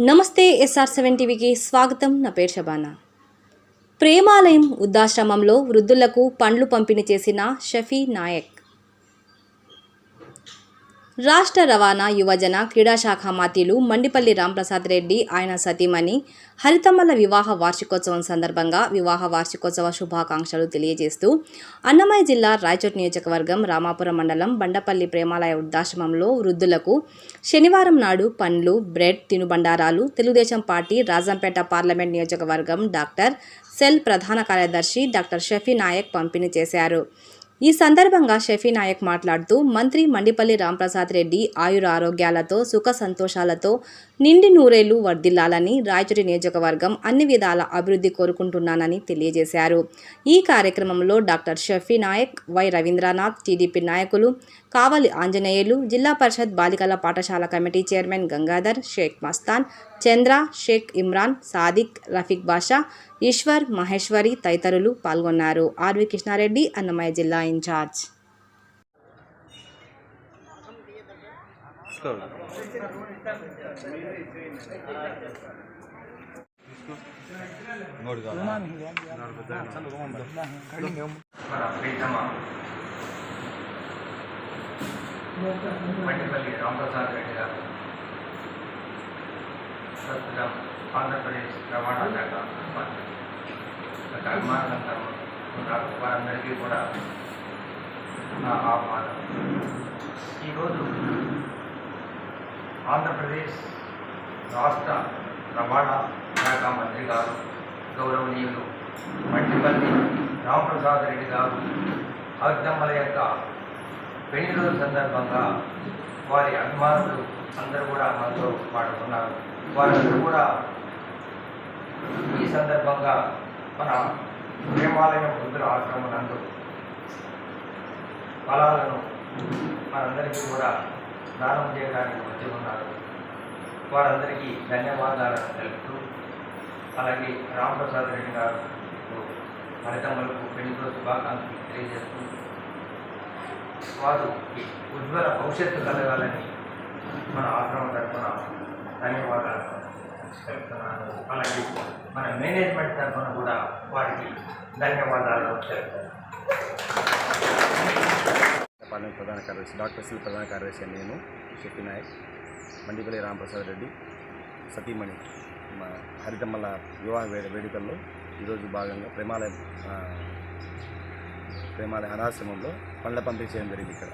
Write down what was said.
నమస్తే SR seven టీవీకి స్వాగతం. నా పేరు షబానా ప్రేమాలయం వృద్ధాశ్రమంలో వృద్ధులకు పండ్లు పంపిణీ చేసిన షఫీ నాయక్. రాష్ట్ర రవాణా యువజన క్రీడా శాఖ మండిపల్లి రాంప్రసాద్ రెడ్డి ఆయన సతీమణి హరితమ్మల వివాహ వార్షికోత్సవం సందర్భంగా వివాహ వార్షికోత్సవ శుభాకాంక్షలు తెలియజేస్తూ అన్నమయ్య జిల్లా రాయచోట్ నియోజకవర్గం రామాపురం మండలం బండపల్లి ప్రేమాలయ వృద్ధాశ్రమంలో వృద్ధులకు శనివారం నాడు పండ్లు బ్రెడ్ తినుబండారాలు తెలుగుదేశం పార్టీ రాజంపేట పార్లమెంట్ నియోజకవర్గం డాక్టర్ సెల్ ప్రధాన కార్యదర్శి డాక్టర్ షఫీ నాయక్ పంపిణీ చేశారు. ఈ సందర్భంగా షఫీ నాయక్ మాట్లాడుతూ మంత్రి మండిపల్లి రాంప్రసాద్ రెడ్డి ఆయుర ఆరోగ్యాలతో సుఖ సంతోషాలతో నిండి నూరేళ్ళు వర్ధిల్లాలని రాయచూరి నియోజకవర్గం అన్ని విధాల అభివృద్ధి కోరుకుంటున్నానని తెలియజేశారు. ఈ కార్యక్రమంలో doctor Shafi Naik Y Ravindranath TDP నాయకులు కావలి ఆంజనేయులు జిల్లా పరిషత్ బాలికల పాఠశాల కమిటీ చైర్మన్ గంగాధర్ షేక్ మస్తాన్ చంద్ర షేక్ ఇమ్రాన్ సాదిక్ రఫీక్ బాషా ఈశ్వర్ మహేశ్వరి తదితరులు పాల్గొన్నారు. ఆర్వి కృష్ణారెడ్డి అన్నమయ్య జిల్లా ఇన్ఛార్జ్ నోడు మన ప్రీతమ మండిపల్లి రామప్రసాద్ రెడ్డి గారు ప్రస్తుతం ఆంధ్రప్రదేశ్ రవాణా శాఖ మంత్రి గత అభిమానంతరం నాకు వారందరికీ కూడా నా ఆహ్వానం. ఈరోజు ఆంధ్రప్రదేశ్ రాష్ట్ర రవాణా శాఖ మంత్రి గారు గౌరవనీయులు మట్టిపల్లి రామప్రసాద్ రెడ్డి గారు అగ్నమ్మల యొక్క పెళ్ళి రోజు సందర్భంగా వారి అభిమానులు అందరూ కూడా మనతో పాటు ఉన్నారు వారందరూ కూడా ఈ సందర్భంగా మన ప్రేమాలయం వృద్ధుల ఆశ్రమం నందు ఫలాలను మనందరికీ కూడా దానం చేయడానికి వచ్చి ఉన్నారు. వారందరికీ ధన్యవాదాలను తెలుపుతూ అలాగే రామప్రసాద్ రెడ్డి గారు ఫలితములకు పెళ్ళితో శుభాకాంక్షలు తెలియజేస్తూ వారు ఉజ్వల భవిష్యత్తు కలగాలని మన ఆశ్రమం తరఫున ధన్యవాదాలు తెలుపుతున్నాను. అలాగే మన మేనేజ్మెంట్ తరఫున కూడా వారికి ధన్యవాదాలు తెలుపుతున్నాను. పార్లమెంట్ ప్రధాన కార్యదర్శి డాక్టర్ సి ప్రధాన కార్యదర్శి అని నేను శక్తి నాయక్ మండిపల్లి రామప్రసాద్ రెడ్డి సతీమణి మా హరితమ్మల వివాహ వేడుకల్లో ఈరోజు భాగంగా ప్రేమాలయం ప్రేమాలయ అనాశ్రమంలో పండ్ల పంపిణీ చేయడం జరిగింది ఇక్కడ.